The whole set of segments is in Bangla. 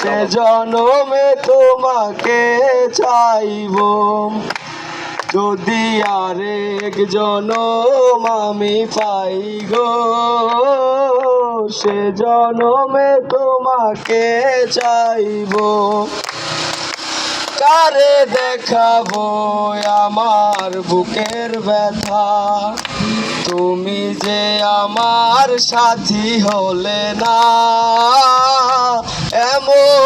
সে জনমে তোমাকে চাইব। যদি আরেক জনম আমি পাই গো, সে জনমে তোমাকে চাইব। কারে দেখাবো আমার বুকের ব্যথা? তুমি যে আমার সাথী হলে না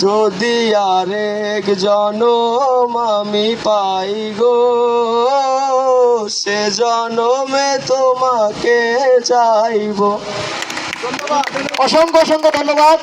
যদি আরেক জনম আমি পাই গো সে জনমে তোমাকে চাইব। অসংখ্য অসংখ্য ধন্যবাদ।